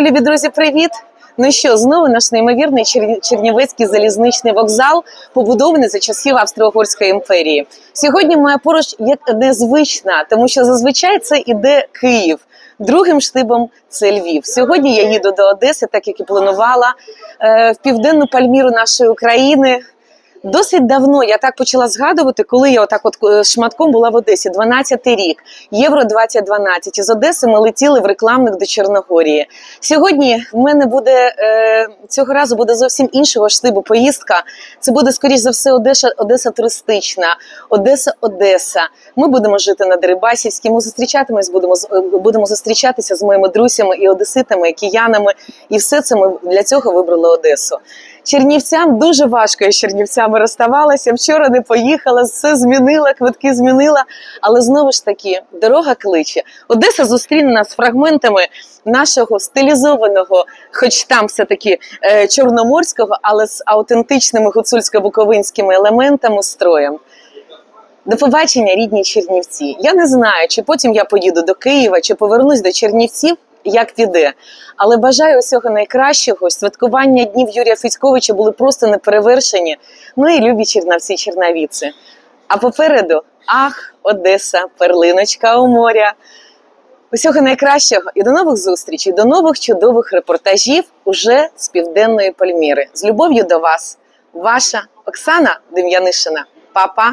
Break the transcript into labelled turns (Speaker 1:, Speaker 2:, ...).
Speaker 1: Любі друзі, привіт! Ну що, знову наш неймовірний Чер- Чернівецький залізничний вокзал, побудований за часів Австро-Угорської імперії. Сьогодні моя поруч як незвична, тому що зазвичай це іде Київ. Другим штибом це Львів. Сьогодні я їду до Одеси, так як і планувала, е, в південну Пальміру нашої України. Досить давно я так почала згадувати, коли я отак от е, шматком була в Одесі, 12-й рік, Євро 2012. Із Одеси ми летіли в рекламник до Чорногорії. Сьогодні в мене буде е, цього разу буде зовсім іншого штибу поїздка. Це буде скоріш за все Одеса, Одеса туристична, Одеса, Одеса. Ми будемо жити на Дерибасівській. Ми зустрічатимось, будемо е, будемо зустрічатися з моїми друзями і одеситами, і киянами. І все це ми для цього вибрали Одесу. Чернівцям дуже важко я з Чернівцями розставалася. Вчора не поїхала, все змінила, квитки змінила. Але знову ж таки, дорога кличе. Одеса зустріне нас фрагментами нашого стилізованого, хоч там все таки е, чорноморського, але з аутентичними гуцульсько-буковинськими елементами строєм. До побачення, рідні Чернівці. Я не знаю, чи потім я поїду до Києва, чи повернусь до Чернівців, як піде. Але бажаю усього найкращого. Святкування днів Юрія Федьковича були просто неперевершені. Ну і любі чернавці, чернавіці. А попереду ах, Одеса, перлиночка у моря. Усього найкращого і до нових зустрічей, до нових чудових репортажів уже з південної Пальміри. З любов'ю до вас, ваша Оксана Дем'янишина. Па-па!